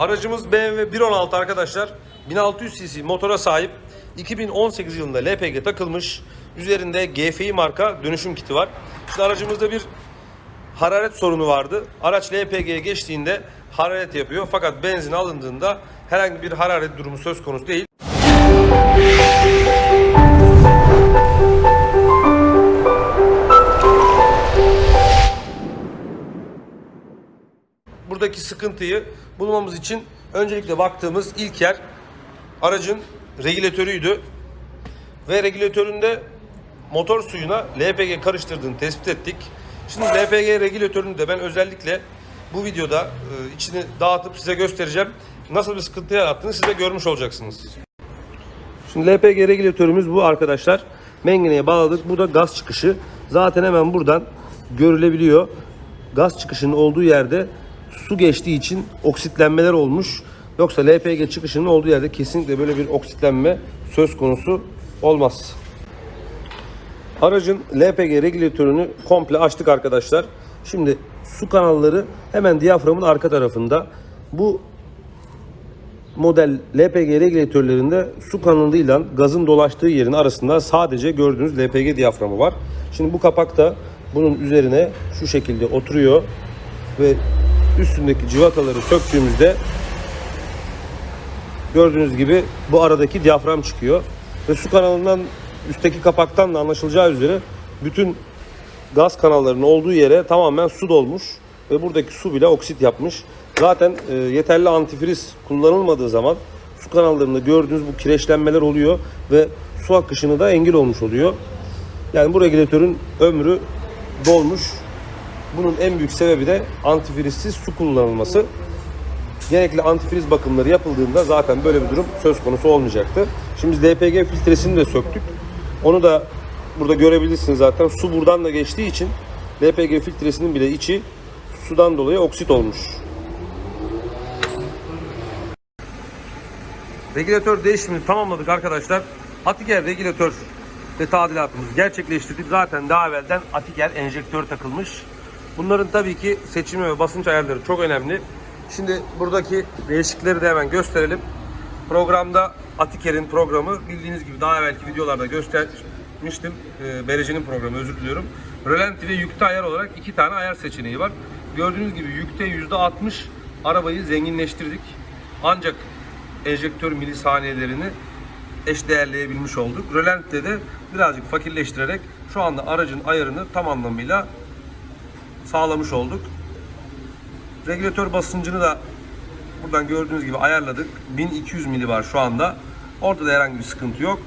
Aracımız BMW 1.16 arkadaşlar. 1600 cc motora sahip. 2018 yılında LPG takılmış. Üzerinde GFI marka dönüşüm kiti var. Şimdi aracımızda bir hararet sorunu vardı. Araç LPG'ye geçtiğinde hararet yapıyor. Fakat benzin alındığında herhangi bir hararet durumu söz konusu değil. Buradaki sıkıntıyı bulmamız için öncelikle baktığımız ilk yer aracın regülatörüydü. Ve regülatöründe motor suyuna LPG karıştırdığını tespit ettik. Şimdi LPG regülatörünü de ben özellikle bu videoda e, içini dağıtıp size göstereceğim. Nasıl bir sıkıntı yarattığını siz de görmüş olacaksınız. Şimdi LPG regülatörümüz bu arkadaşlar. Mengeneye bağladık. Bu da gaz çıkışı. Zaten hemen buradan görülebiliyor. Gaz çıkışının olduğu yerde su geçtiği için oksitlenmeler olmuş. Yoksa LPG çıkışının olduğu yerde kesinlikle böyle bir oksitlenme söz konusu olmaz. Aracın LPG regülatörünü komple açtık arkadaşlar. Şimdi su kanalları hemen diyaframın arka tarafında. Bu model LPG regülatörlerinde su kanalıyla gazın dolaştığı yerin arasında sadece gördüğünüz LPG diyaframı var. Şimdi bu kapak da bunun üzerine şu şekilde oturuyor ve üstündeki civataları söktüğümüzde gördüğünüz gibi bu aradaki diyafram çıkıyor ve su kanalından üstteki kapaktan da anlaşılacağı üzere bütün gaz kanallarının olduğu yere tamamen su dolmuş ve buradaki su bile oksit yapmış. Zaten e, yeterli antifriz kullanılmadığı zaman su kanallarında gördüğünüz bu kireçlenmeler oluyor ve su akışını da engel olmuş oluyor. Yani bu regülatörün ömrü dolmuş. Bunun en büyük sebebi de antifrizsiz su kullanılması. Gerekli antifriz bakımları yapıldığında zaten böyle bir durum söz konusu olmayacaktı. Şimdi LPG filtresini de söktük. Onu da burada görebilirsiniz zaten. Su buradan da geçtiği için LPG filtresinin bile içi sudan dolayı oksit olmuş. Regülatör değişimini tamamladık arkadaşlar. Atiker regülatör ve tadilatımızı gerçekleştirdik. Zaten daha evvelden Atiker enjektör takılmış. Bunların tabii ki seçimi ve basınç ayarları çok önemli. Şimdi buradaki değişiklikleri de hemen gösterelim. Programda Atiker'in programı bildiğiniz gibi daha evvelki videolarda göstermiştim. E, Berece'nin programı özür diliyorum. Rölanti ve yükte ayar olarak iki tane ayar seçeneği var. Gördüğünüz gibi yükte %60 arabayı zenginleştirdik. Ancak enjektör milisaniyelerini eşdeğerleyebilmiş olduk. Rölanti'de de birazcık fakirleştirerek şu anda aracın ayarını tam anlamıyla sağlamış olduk. Regülatör basıncını da buradan gördüğünüz gibi ayarladık. 1200 mili var şu anda. Orada da herhangi bir sıkıntı yok.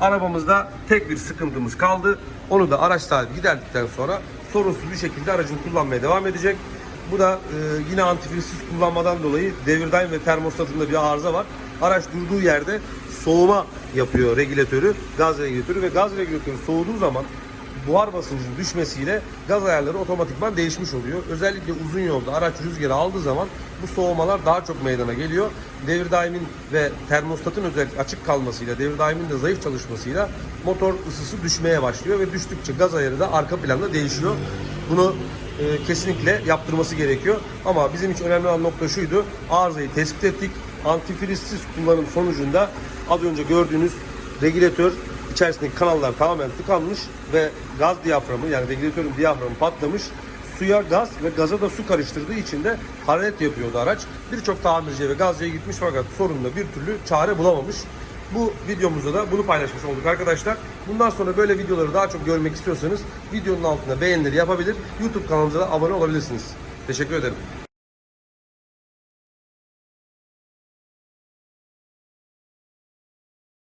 Arabamızda tek bir sıkıntımız kaldı. Onu da araç sahibi giderdikten sonra sorunsuz bir şekilde aracını kullanmaya devam edecek. Bu da e, yine antifrizsiz kullanmadan dolayı devirdaim ve termostatında bir arıza var. Araç durduğu yerde soğuma yapıyor regülatörü, gaz regülatörü ve gaz regülatörü soğuduğu zaman buhar basıncının düşmesiyle gaz ayarları otomatikman değişmiş oluyor. Özellikle uzun yolda araç rüzgarı aldığı zaman bu soğumalar daha çok meydana geliyor. Devir daimin ve termostatın özellikle açık kalmasıyla, devir daimin de zayıf çalışmasıyla motor ısısı düşmeye başlıyor ve düştükçe gaz ayarı da arka planda değişiyor. Bunu e, kesinlikle yaptırması gerekiyor. Ama bizim için önemli olan nokta şuydu. Arızayı tespit ettik. Antifrizsiz kullanım sonucunda az önce gördüğünüz regülatör içerisindeki kanallar tamamen tıkanmış ve gaz diyaframı yani regülatörün diyaframı patlamış. Suya gaz ve gaza da su karıştırdığı için de hararet yapıyordu araç. Birçok tamirciye ve gazcıya gitmiş fakat sorunla bir türlü çare bulamamış. Bu videomuzda da bunu paylaşmış olduk arkadaşlar. Bundan sonra böyle videoları daha çok görmek istiyorsanız videonun altına beğenileri yapabilir. YouTube kanalımıza da abone olabilirsiniz. Teşekkür ederim.